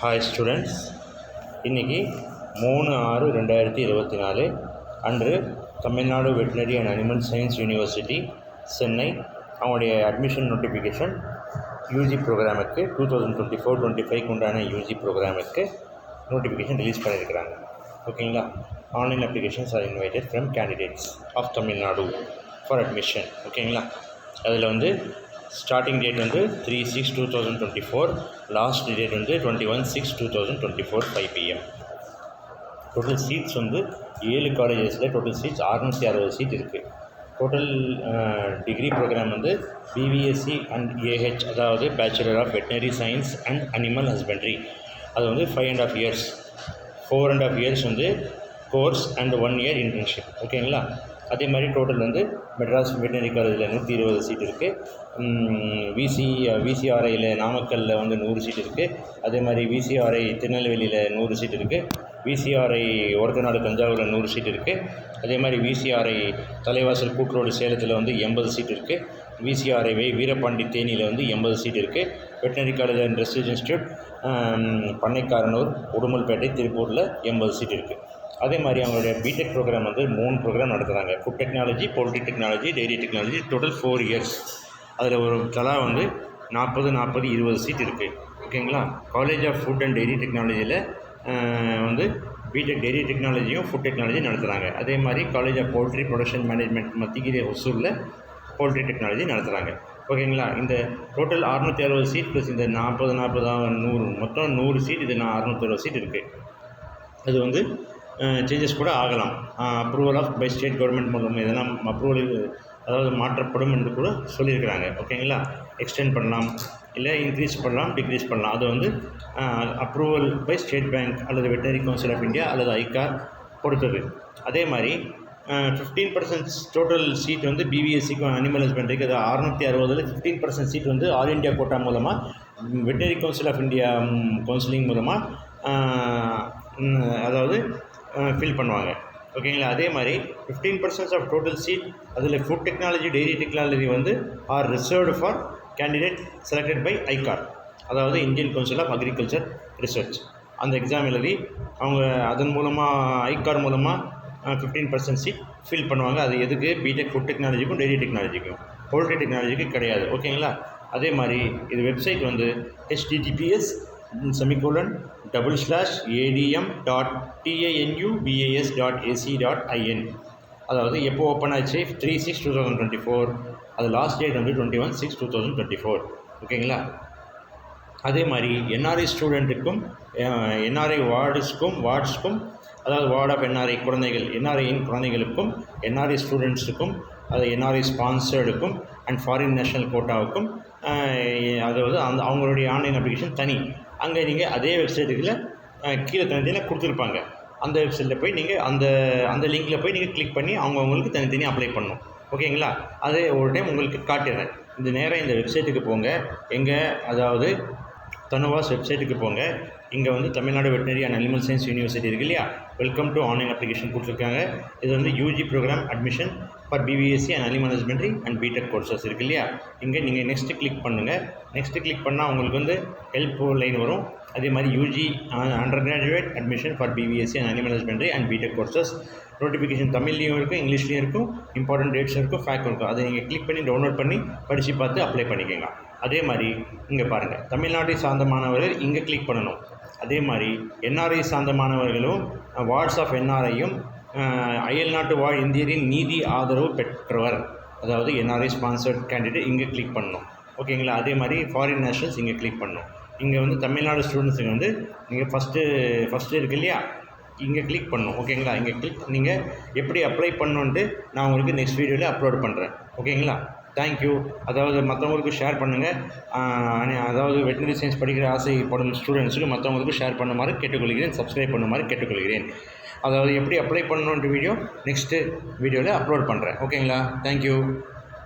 Hi students இன்றைக்கி மூணு ஆறு ரெண்டாயிரத்தி இருபத்தி நாலு. அன்று Tamil Nadu veterinary and animal science university Chennai அவங்களுடைய அட்மிஷன் நோட்டிஃபிகேஷன் யூஜி ப்ரோக்ராமுக்கு two thousand twenty four twenty ஃபைவ்க்கு உண்டான யூஜி ப்ரோக்ராமுக்கு நோட்டிஃபிகேஷன் ரிலீஸ் பண்ணியிருக்கிறாங்க. ஓகேங்களா online applications are invited from candidates of Tamil Nadu for admission ஓகேங்களா அதில் வந்து ஸ்டார்டிங் டேட் வந்து three six two thousand twenty four last date வந்து twenty one six two thousand twenty four five PM total seats வந்து ஏழு காலேஜஸில் total seeds அறுநூற்றி அறுபது சீட் இருக்குது டோட்டல் டிகிரி ப்ரோக்ராம் வந்து பிவிஎஸ்சி அண்ட் ஏஹெச் அதாவது bachelor of veterinary science and animal husbandry அது வந்து five and half years four and half years வந்து course and one year internship ஓகேங்களா அதே மாதிரி டோட்டல் வந்து மெட்ராஸ் வெட்டினரி காலேஜில் நூற்றி இருபது சீட் இருக்குது விசி விசிஆர்ஐயில் நாமக்கல்லில் வந்து நூறு சீட் இருக்குது அதே மாதிரி விசிஆர்ஐ திருநெல்வேலியில் நூறு சீட் இருக்குது விசிஆர்ஐ ஒரத்தநாடு தஞ்சாவூரில் நூறு சீட் இருக்குது அதே மாதிரி விசிஆர்ஐ தலைவாசல் கூட்டுரோடு சேலத்தில் வந்து எண்பது சீட் இருக்குது விசிஆர்ஐ வை வீரபாண்டி தேனியில் வந்து எண்பது சீட் இருக்குது veterinary college and research institute Pannaikaranur Udumalpet திருப்பூரில் எண்பது சீட் இருக்குது அதே மாதிரி அவங்களுடைய பிடெக் ப்ரோக்ராம் வந்து மூணு ப்ரோக்ராம் நடத்துகிறாங்க food technology poultry technology dairy technology total four years அதில் ஒரு தலா வந்து நாற்பது நாற்பது இருபது சீட் இருக்குது ஓகேங்களா college of food and dairy டெக்னாலஜியில் வந்து பிடெக் டெய்ரி டெக்னாலஜியும் ஃபுட் டெக்னாலஜியும் நடத்துகிறாங்க அதே மாதிரி college of poultry production management Mathigiri ஒசூரில் போல்ட்ரி டெக்னாலஜி நடத்துகிறாங்க ஓகேங்களா இந்த டோட்டல் அறுநூற்றி அறுபது சீட் ப்ளஸ் இந்த நாற்பது நாற்பது நூறு மொத்தம் நூறு சீட் இது நான் அறுநூற்றி அறுபது சீட் இருக்குது அது வந்து சேஞ்சஸ் கூட ஆகலாம். Approval of by state government மூலம் இதெல்லாம் அப்ரூவல் அதாவது மாற்றப்படும் என்று கூட சொல்லியிருக்கிறாங்க. ஓகேங்களா எக்ஸ்டெண்ட் பண்ணலாம். இல்லை இன்க்ரீஸ் பண்ணலாம் டிக்ரீஸ் பண்ணலாம். அது வந்து அப்ரூவல் பை ஸ்டேட் பேங்க் அல்லது வெட்டரி கவுன்சில் ஆஃப் இந்தியா அல்லது ஐகார் கொடுத்தது அதே மாதிரி ஃபிஃப்டீன் பர்சன்ட் டோட்டல் சீட் வந்து பிபிஎஸ்சிக்கு அனிமல் ஹஸ்பண்ட்ரிக்கு அது அறுநூற்றி அறுபதில் ஃபிஃப்டீன் பர்சன்ட் சீட் வந்து ஆல் இண்டியா கோட்டா மூலமாக veterinary council of India counselling மூலமாக அதாவது ஃபில் பண்ணுவாங்க. ஓகேங்களா? அதே மாதிரி fifteen percent of total seat அதில் ஃபுட் டெக்னாலஜி டெய்ரி டெக்னாலஜி வந்து are reserved for candidate selected by ICAR அதாவது Indian council of agriculture research அந்த எக்ஸாம் எழுதி அவங்க அதன் மூலமாக ஐகார் மூலமாக ஃபிஃப்டீன் பர்சன்ட் சீட் ஃபில் பண்ணுவாங்க. அது எதுக்கு? பிடெக் ஃபுட் டெக்னாலஜிக்கும் டெய்ரி டெக்னாலஜிக்கும் போல்ட்ரி டெக்னாலஜிக்கு கிடையாது. ஓகேங்களா? அதே மாதிரி இது வெப்சைட் வந்து HTTPS semicolon double slash ADM dot TANU VAS dot AC dot IN அதாவது எப்போ ஓப்பன் ஆச்சு? Three six two thousand twenty four அது லாஸ்ட் டேட் வந்து twenty one six two thousand twenty four ஓகேங்களா? அதே மாதிரி என்ஆர்ஐ ஸ்டூடெண்ட்டுக்கும் என்ஆர்ஐ வார்டுஸ்க்கும் வார்ட்ஸ்க்கும் அதாவது வார்ட் ஆஃப் என்ஆர்ஐ குழந்தைகள் என்ஆர்ஐயின் குழந்தைகளுக்கும் என்ஆர்ஐ ஸ்டூடெண்ட்ஸுக்கும் அது என்ஆர்ஐ ஸ்பான்சர்டுக்கும் அண்ட் ஃபாரின் நேஷனல் கோட்டாவுக்கும் அதாவது அந்த அவங்களுடைய ஆன்லைன் அப்ளிகேஷன் தனி. அங்கே நீங்கள் அதே வெப்சைட்டுக்குள்ள கீழே தனித்தனியாக கொடுத்துருப்பாங்க. அந்த வெப்சைட்டில் போய் நீங்கள் அந்த அந்த லிங்க்கில் போய் நீங்கள் கிளிக் பண்ணி அவங்கவுங்களுக்கு தனித்தனியாக அப்ளை பண்ணணும். ஓகேங்களா? அதே ஒரு டைம் உங்களுக்கு காட்டிடுறேன். இந்த நேரம் இந்த வெப்சைட்டுக்கு போங்க. எங்கே அதாவது தனுவாஸ் வெப்சைட்டுக்கு போங்க. இங்கே வந்து Tamil Nadu veterinary and animal science university இருக்கு இல்லையா? வெல்கம் டு ஆன்லைன் அப்ளிகேஷன் கொடுத்துருக்காங்க. இது வந்து UG program admission for BSc and அலி மேனேஜ்மெண்ட்ரி அண்ட் பிடெக் கோர்சஸ் இருக்கு இல்லையா? இங்கே நீங்கள் நெக்ஸ்ட்டு கிளிக் பண்ணுங்கள் நெக்ஸ்ட்டு கிளிக் பண்ணால் உங்களுக்கு வந்து ஹெல்ப் லைன் வரும். அதே மாதிரி UG under graduate admission for BSc and அலி மேனேஜ்மெண்ட்ரி அண்ட் பிடெக் கோர்சஸ் நோட்டிஃபிகேஷன் தமிழ்லையும் இருக்கும் இங்கிலீஷ்லேயும் இருக்கும் இம்பார்ட்டன்ட் டேட்ஸ் இருக்கும் ஃபேக் இருக்கும். அதை நீங்கள் கிளிக் பண்ணி டவுன்லோட் பண்ணி படித்து பார்த்து அப்ளை பண்ணிக்கோங்க. அதே மாதிரி இங்கே பாருங்கள் தமிழ்நாட்டை சார்ந்த மாணவர்கள் இங்கே கிளிக் பண்ணணும். அதே மாதிரி என்ஆர்ஐ சார்ந்த மாணவர்களும் வார்ட்ஸ் ஆஃப் என்ஆர்ஐயும் அயல் நாட்டு வாழ் இந்தியரின் நீதி ஆதரவு பெற்றவர். அதாவது என்ஆர்ஐ ஸ்பான்சர்ட் கேண்டிடேட் இங்கே கிளிக் பண்ணணும். ஓகேங்களா? அதே மாதிரி ஃபாரின் நேஷனல்ஸ் இங்கே கிளிக் பண்ணணும். இங்கே வந்து தமிழ்நாடு ஸ்டூடெண்ட்ஸுக்கு வந்து நீங்கள் ஃபஸ்ட்டு ஃபஸ்ட்டு இருக்கு இல்லையா? இங்கே கிளிக் பண்ணணும். ஓகேங்களா? இங்கே கிளிக் நீங்கள் எப்படி அப்ளை பண்ணணுன்ட்டு நான் உங்களுக்கு நெக்ஸ்ட் வீடியோவில் அப்லோட் பண்ணுறேன் ஓகேங்களா? தேங்க்யூ அதாவது மற்றவங்களுக்கு ஷேர் பண்ணுங்கள் அதாவது வெட்டினரி சயின்ஸ் படிக்கிற ஆசைப்படும் ஸ்டூடெண்ட்ஸுக்கு மற்றவங்களுக்கு ஷேர் பண்ணுமாறு கேட்டுக்கொள்கிறேன் சப்ஸ்கிரைப் பண்ணுமாறு கேட்டுக்கொள்கிறேன். அதாவது எப்படி அப்ளை பண்ணணுன்ற வீடியோ நெக்ஸ்ட்டு வீடியோவில் அப்லோட் பண்ணுறேன் ஓகேங்களா தேங்க்யூ